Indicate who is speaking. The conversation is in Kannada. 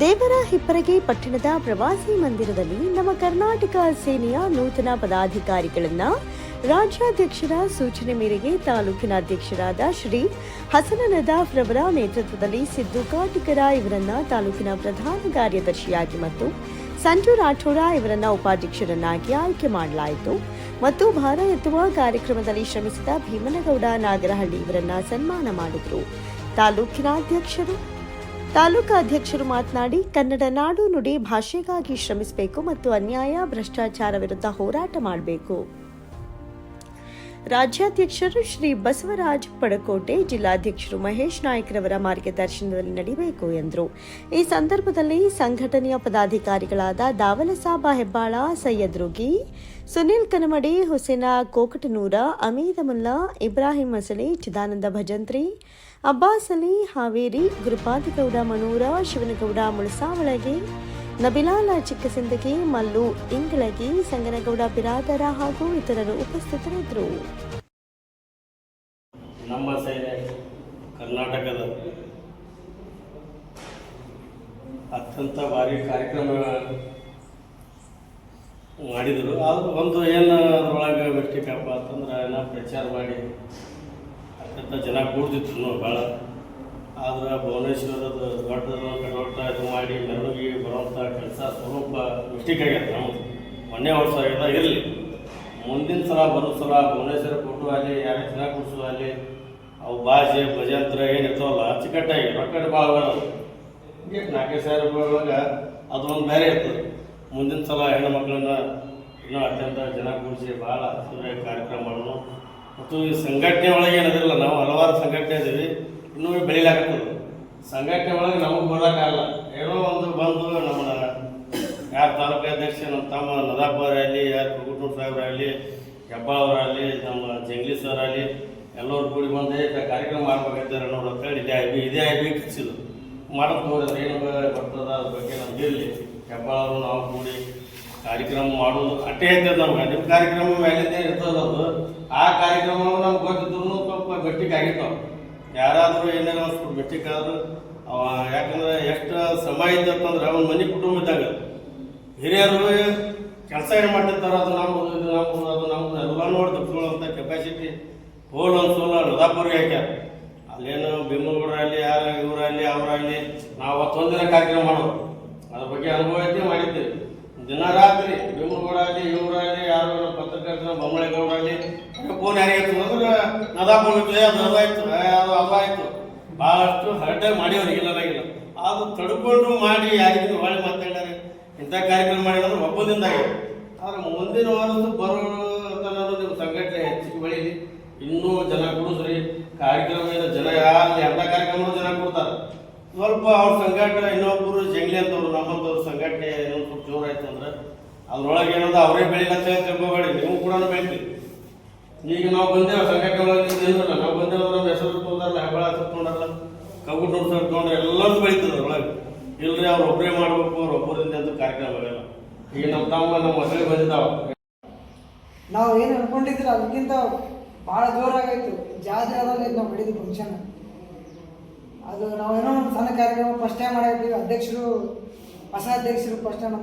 Speaker 1: ದೇವರ ಹಿಪ್ಪರಗಿ ಪಟ್ಟಣದ ಪ್ರವಾಸಿ ಮಂದಿರದಲ್ಲಿ ನಮ್ಮ ಕರ್ನಾಟಕ ಸೇನೆಯ ನೂತನ ಪದಾಧಿಕಾರಿಗಳನ್ನ ರಾಜ್ಯಾಧ್ಯಕ್ಷರ ಸೂಚನೆ ಮೇರೆಗೆ ತಾಲೂಕಿನ ಅಧ್ಯಕ್ಷರಾದ ಶ್ರೀ ಹಸನ ನದಾಫ್ ರವರ ನೇತೃತ್ವದಲ್ಲಿ ಸಿದ್ದು ಕಾಟಿಕರ ಇವರನ್ನ ತಾಲೂಕಿನ ಪ್ರಧಾನ ಕಾರ್ಯದರ್ಶಿಯಾಗಿ ಮತ್ತು ಸಂಜು ರಾಠೋಡ ಇವರನ್ನ ಉಪಾಧ್ಯಕ್ಷರನ್ನಾಗಿ ಆಯ್ಕೆ ಮಾಡಲಾಯಿತು. ಮತ್ತು ಭಾರ ಎತ್ತುವ ಕಾರ್ಯಕ್ರಮದಲ್ಲಿ ಶ್ರಮಿಸಿದ ಭೀಮನಗೌಡ ನಾಗರಹಳ್ಳಿ ಇವರನ್ನ ಸನ್ಮಾನ ಮಾಡಿದರು. ತಾಲೂಕಿನ ಅಧ್ಯಕ್ಷರು ತಾಲೂಕಾ ಅಧ್ಯಕ್ಷರು ಮಾತನಾಡಿ, ಕನ್ನಡ ನಾಡು ನುಡಿ ಭಾಷೆಗಾಗಿ ಶ್ರಮಿಸಬೇಕು ಮತ್ತು ಅನ್ಯಾಯ, ಭ್ರಷ್ಟಾಚಾರ ವಿರುದ್ಧ ಹೋರಾಟ ಮಾಡಬೇಕು. ರಾಜ್ಯಾಧ್ಯಕ್ಷರು ಶ್ರೀ ಬಸವರಾಜ್ ಪಡಕೋಟೆ, ಜಿಲ್ಲಾಧ್ಯಕ್ಷರು ಮಹೇಶ್ ನಾಯ್ಕರವರ ಮಾರ್ಗದರ್ಶನದಲ್ಲಿ ನಡೆಯಬೇಕು ಎಂದರು. ಈ ಸಂದರ್ಭದಲ್ಲಿ ಸಂಘಟನೆಯ ಪದಾಧಿಕಾರಿಗಳಾದ ದಾವಲಸಾಬ ಹೆಬ್ಬಾಳ, ಸೈಯದ್ ರುಗಿ, ಸುನಿಲ್ ಕನಮಡಿ, ಹುಸೇನ ಕೋಕಟನೂರ, ಅಮೀದ್ ಮುಲ್ಲಾ, ಇಬ್ರಾಹಿಂ ಮಸಲಿ, ಚಿದಾನಂದ ಭಜಂತ್ರಿ ಅಬ್ಬಾಸ್ ಅಲಿ ಹಾವೇರಿ, ಗುರುಪಾದಿಗೌಡ, ಮನೂರ, ಶಿವನಗೌಡ, ಮುಳಸಾವಳಗಿ, ನಬಿಲಾಲ, ಚಿಕ್ಕಸಿಂದಗಿ, ಮಲ್ಲು ಇಂಗಳಗಿ ಸಂಗನಗೌಡ, ಬಿರಾದರ ಹಾಗೂ ಇತರರು ಉಪಸ್ಥಿತರಿದ್ದರು.
Speaker 2: ನಮ್ಮ ಸೇನೆ ಕರ್ನಾಟಕದ ಅತ್ಯಂತ ಭಾರಿ ಕಾರ್ಯಕ್ರಮ ಮಾಡಿದರು. ಅದು ಒಂದು ಏನು ಅದರೊಳಗೆ ಮಿಸ್ಟೇಕಪ್ಪ ಅಂತಂದ್ರೆ ಏನೋ ಪ್ರಚಾರ ಮಾಡಿ ಅತ್ಯಂತ ಜನ ಕೂಡ್ತಿದ್ರು ಭಾಳ ಆದ್ರೆ ಭುವನೇಶ್ವರದ ದೊಡ್ಡ ದೊಡ್ಡ ಇದು ಮಾಡಿ ಮೆರವಣಿಗೆ ಬರುವಂಥ ಕೆಲಸ ಸ್ವರೂಪ ಮಿಸ್ಟೇಕ್ ಆಗ್ಯದ ನಮ್ಮದು ಮೊನ್ನೆ ವರ್ಷ ಆಗ್ಯದ ಇರಲಿ. ಮುಂದಿನ ಸಲ ಬರೋ ಸಲ ಭುವನೇಶ್ವರ ಕೊಟ್ಟು ಅಲ್ಲಿ ಯಾರೇ ಜನ ಕೊಡಿಸೋ ಅಲ್ಲಿ ಅವು ಭಾಷೆ, ಭಜಂತ್ರ ಏನಿರ್ತಾವಲ್ಲ ಅಚ್ಚುಕಟ್ಟಾಗಿ ರೊಕ್ಕ ಭಾಳ ಬರೋದು ಹೀಗೆ ನಾಲ್ಕೈದು ಸಾವಿರ ರೂಪಾಯಿ ಒಳಗೆ ಅದು ಒಂದು ಬೇರೆ ಇರ್ತದೆ. ಮುಂದಿನ ಸಲ ಹೆಣ್ಣು ಮಕ್ಕಳನ್ನ ಇನ್ನೂ ಅತ್ಯಂತ ಜನ ಕೂಡಿಸಿ ಭಾಳ ಸುಂದರ ಕಾರ್ಯಕ್ರಮ ಮತ್ತು ಈ ಸಂಘಟನೆ ಒಳಗೆ ಏನದಿಲ್ಲ ನಾವು ಹಲವಾರು ಸಂಘಟನೆ ಇದ್ದೀವಿ. ಇನ್ನೂ ಬೆಳಿಲಾಗ್ತದೆ ಸಂಘಟನೆ ಒಳಗೆ ನಮಗೆ ಬರೋಕ್ಕಾಗಲ್ಲ. ಏನೋ ಒಂದು ಬಂದು ನಮ್ಮ ಯಾರು ತಾಲೂಕು ಅಧ್ಯಕ್ಷ ನಮ್ಮ ತಮ್ಮ ನದಾಪರಾಗಲಿ ಯಾರು ಕುಗುಟೂರ್ ಸಾಹೇಬರಾಗಲಿ ಹೆಬ್ಬಾಳವರಾಗಲಿ ನಮ್ಮ ಜಂಗ್ಲಿ ಸರ್ ಆಗಲಿ ಎಲ್ಲರೂ ಕೂಡಿ ಬಂದು "ಏ, ಇದು ಕಾರ್ಯಕ್ರಮ ಮಾಡ್ಬೇಕಾಗ್ತಾರೆ ನೋಡು ಅಂತೇಳಿ ಇದೇ ಇದೇ ಬಿ ಇದೇ ಐಬಿ ಕಳಿಸಿದ್ರು ಮಾಡೋದು ನೋಡಿದ್ರೆ ಏನು ಬರ್ತದೆ ಬರ್ತದ ಅದ್ರ ಬಗ್ಗೆ ನಮ್ಗೆ ಇರಲಿ. ಹೆಬ್ಬಾಳವರು ನಾವು ಕೂಡಿ ಕಾರ್ಯಕ್ರಮ ಮಾಡೋದು ಅಟ್ಟೆ ಅಂತ ನಮ್ಗೆ. ನಿಮ್ಮ ಕಾರ್ಯಕ್ರಮ ಮೇಲಿಂದೇ ಇರ್ತದ ಅದು? ಆ ಕಾರ್ಯಕ್ರಮವನ್ನು ನಮ್ಗೆ ಗೊತ್ತಿದ್ರು ಸ್ವಲ್ಪ ಆಗಿತ್ತು ಯಾರಾದರೂ ಏನಾರ ಸ್ವಲ್ಪ ಗಟ್ಟಿಗೆ ಅವ ಯಾಕಂದ್ರೆ ಎಷ್ಟು ಸಮಯ ಇದ್ದತ್ತಂದ್ರೆ ಅವನ ಮನೆ ಕುಟುಂಬ ಇದ್ದಾಗ ಹಿರಿಯರು ಕೆಲಸ ಏನು ಮಾಡ್ತಿರ್ತಾರೆ ಅದು ನಮ್ಮದು ಇದು ನಮ್ಮ ಅದು ನಮ್ಮದು ಎಲ್ಲ ನೋಡಿ ತಪ್ಪಿಸ್ಕೊಳ್ಳೋಂಥ ಕೆಪಾಸಿಟಿ ಹೋಲ್ ಒಂದು ಸೋಲ ಲದಾಪುರಿ ಹಾಕ್ಯಾರ. ಅಲ್ಲೇನು ಭೀಮಗೌಡರಲ್ಲಿ ಯಾರು, ಇವರಲ್ಲಿ, ಅವರಲ್ಲಿ ನಾವು ಅವತ್ತೊಂದಿನ ಕಾರ್ಯಕ್ರಮ ಮಾಡೋದು. ಅದ್ರ ಬಗ್ಗೆ ಅನುಭವ ಐತಿ ಮಾಡಿದ್ದೀವಿ. ದಿನ ರಾತ್ರಿ ಬೆಂಗಳೂರಲ್ಲಿ ಇವರಲ್ಲಿ, ಯಾರು ನಮ್ಮ ಪತ್ರಕರ್ತರ, ಬೊಮ್ಮಳಿಗೌಡರಲ್ಲಿ ಫೋನ್ ಯಾರಾಯ್ತು ಅಂದ್ರೆ ನದಾಪುರ ಅದು ಅದಾಯ್ತು ಅದು ಅದಾಯ್ತು ಭಾಳಷ್ಟು ಹರಟೆ ಮಾಡಿವ್ರು, ಇಲ್ಲ ಅದು ತಡ್ಕೊಂಡು ಮಾಡಿ ಯಾರಿಗೂ ಒಳ್ಳೆ ಮಾತಾಡ್ಯಾರೆ ಇಂಥ ಕಾರ್ಯಕ್ರಮ ಮಾಡಿದ್ರೆ ಒಬ್ಬದಿಂದ ಆದ್ರೆ ಮುಂದಿನ ವಾರದ ಬರೋ ತನಕ ನಿಮ್ಮ ಸಂಘಟನೆ ಹೆಚ್ಚಿಗೆ ಬೆಳೀಲಿ. ಇನ್ನೂ ಜನ ಕೊಡಿಸ್ರಿ. ಕಾರ್ಯಕ್ರಮ ಏನು ಜನ ಯಾರು ಎಂಥ ಕಾರ್ಯಕ್ರಮ ಜನ ಕೊಡ್ತಾರೆ. ಸ್ವಲ್ಪ ಅವ್ರ ಸಂಘಟನೆ ಇನ್ನೊಬ್ಬರು ಜಂಗ್ಲಿ ಅಂತವ್ರು, ನಮ್ಮಂಥವ್ರ ಸಂಘಟನೆ ಏನೋ ಸ್ವಲ್ಪ ಜೋರಾಯ್ತು ಅಂದ್ರೆ, ಅದ್ರೊಳಗೆ ಏನಂದ್ರೆ ಅವರೇ ಬೆಳಿಲತ್ತ ತಿಳ್ಕೊಬೇಡಿ ನೀವು ಕೂಡ ಬೆಳಿತೀರಿ ಈಗ ನಾವು ಬಂದೇವೆ ಏನಿಲ್ಲ ನಾವು ಬಂದೇವೆ ಹೆಸರು ತೊಗೊಂಡಲ್ಲ ಹೆಬ್ಬಳ ತೊಗೊಂಡಲ್ಲ ಕಬ್ಬು ಸರ್ ತೊಗೊಂಡ್ರೆ ಎಲ್ಲರೂ ಬೆಳೀತದೆ ಒಳಗೆ ಇಲ್ರಿ ಅವ್ರು ಒಬ್ಬರೇ ಮಾಡ್ಬೇಕು, ಅವ್ರು ಒಬ್ಬರಿಂದ ಅಂತ ಕಾರ್ಯಕ್ರಮ ಬರಲ್ಲ ಈಗ ನಮ್ಮ ತಮ್ಮ ನಮ್ಮ ಮಕ್ಕಳಿಗೆ ಬಂದಿದ್ದಾವ.
Speaker 3: ನಾವು ಏನು ಅನ್ಕೊಂಡಿದ್ರೆ ಅದಕ್ಕಿಂತ ಭಾಳ ಜೋರಾಗೈತು ಜಾತ್ರೆ ಆದಾಗ ನಾವು ಮಾಡಿದ್ದು ಫಂಕ್ಷನ್ ಅದು ನಾವು ಏನೋ ಒಂದು ಸಣ್ಣ ಕಾರ್ಯಕ್ರಮ ಫಸ್ಟ್ ಟೈಮ್ ಮಾಡಿದ್ವಿ. ಅಧ್ಯಕ್ಷರು, ಹೊಸ ಅಧ್ಯಕ್ಷರು ಫಸ್ಟ್ ನಮ್ಮ